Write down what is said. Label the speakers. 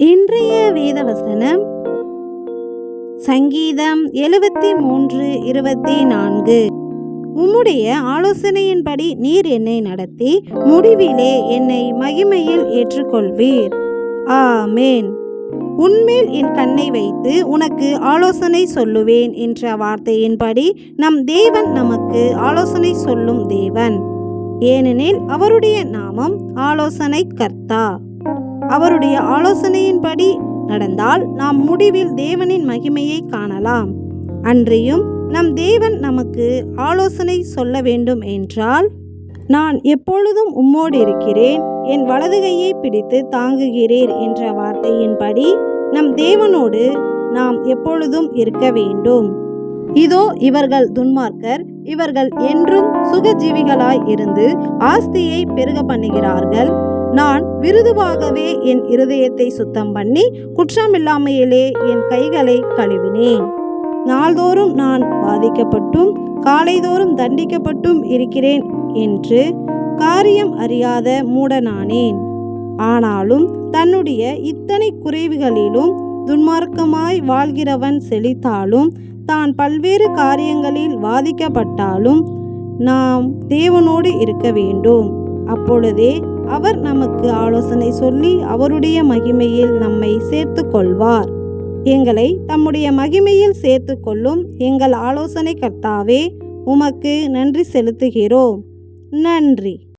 Speaker 1: இன்றைய வேதவசனம் சங்கீதம் எழுபத்தி மூன்று இருபத்தி நான்கு உம்முடைய ஆலோசனையின்படி நீர் என்னை நடத்தி முடிவிலே என்னை மகிமையில் ஏற்றுக்கொள்வீர். ஆமேன். உன்மேல் என் கண்ணை வைத்து உனக்கு ஆலோசனை சொல்லுவேன் என்ற வார்த்தையின்படி நம் தேவன் நமக்கு ஆலோசனை சொல்லும் தேவன். ஏனெனில் அவருடைய நாமம் ஆலோசனை கர்த்தா. அவருடைய ஆலோசனையின்படி நடந்தால் நாம் முடிவில் தேவனின் மகிமையை காணலாம். அன்றியும் நம் தேவன் நமக்கு ஆலோசனை சொல்ல வேண்டும் என்றால் நான் எப்பொழுதும் உம்மோடு இருக்கிறேன் என் வலதுகையை பிடித்து தாங்குகிறீர் என்ற வார்த்தையின்படி நம் தேவனோடு நாம் எப்பொழுதும் இருக்க வேண்டும். இதோ இவர்கள் துன்மார்க்கர் இவர்கள் என்றும் சுகஜீவிகளாய் இருந்து ஆஸ்தியை பெருக பண்ணுகிறார்கள். நான் விருதுவாகவே என் இருதயத்தை சுத்தம் பண்ணி குற்றமில்லாமையிலே என் கைகளை கழுவினேன். நாள்தோறும் நான் பாதிக்கப்பட்டும் காலைதோறும் தண்டிக்கப்பட்டும் இருக்கிறேன் என்று காரியம் அறியாத மூடனானேன். ஆனாலும் தன்னுடைய இத்தனை குறைவுகளிலும் துன்மார்க்கமாய் வாழ்கிறவன் செழித்தாலும் தான் பல்வேறு காரியங்களில் வாதிக்கப்பட்டாலும் நாம் தேவனோடு இருக்க வேண்டும். அப்பொழுதே அவர் நமக்கு ஆலோசனை சொல்லி அவருடைய மகிமையில் நம்மை சேர்த்து கொள்வார் எங்களை தம்முடைய மகிமையில் சேர்த்து கொள்ளும் எங்கள் ஆலோசனை கர்த்தாவே உமக்கு நன்றி செலுத்துகிறோம். நன்றி.